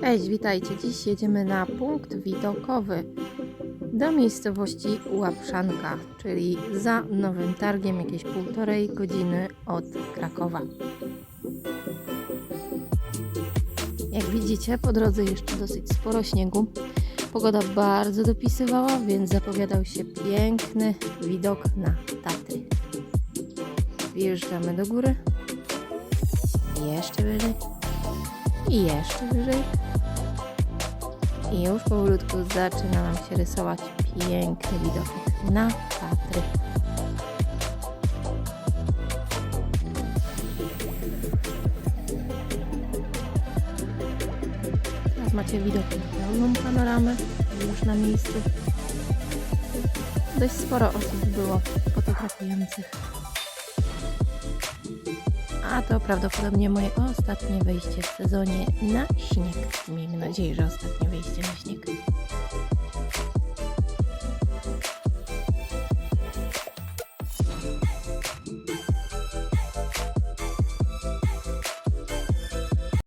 Cześć, witajcie. Dziś jedziemy na punkt widokowy do miejscowości Łapszanka, czyli za Nowym Targiem, jakieś półtorej godziny od Krakowa. Jak widzicie, po drodze jeszcze dosyć sporo śniegu. Pogoda bardzo dopisywała, więc zapowiadał się piękny widok na Tatry. Wjeżdżamy do góry. Jeszcze wyżej. I jeszcze wyżej. I już powolutku zaczyna nam się rysować piękny widok na Tatry. Teraz macie widok na pełną panoramę, już na miejscu. Dość sporo osób było fotografujących. A to prawdopodobnie moje ostatnie wejście w sezonie na śnieg. Miejmy nadzieję, że ostatnie wejście na śnieg.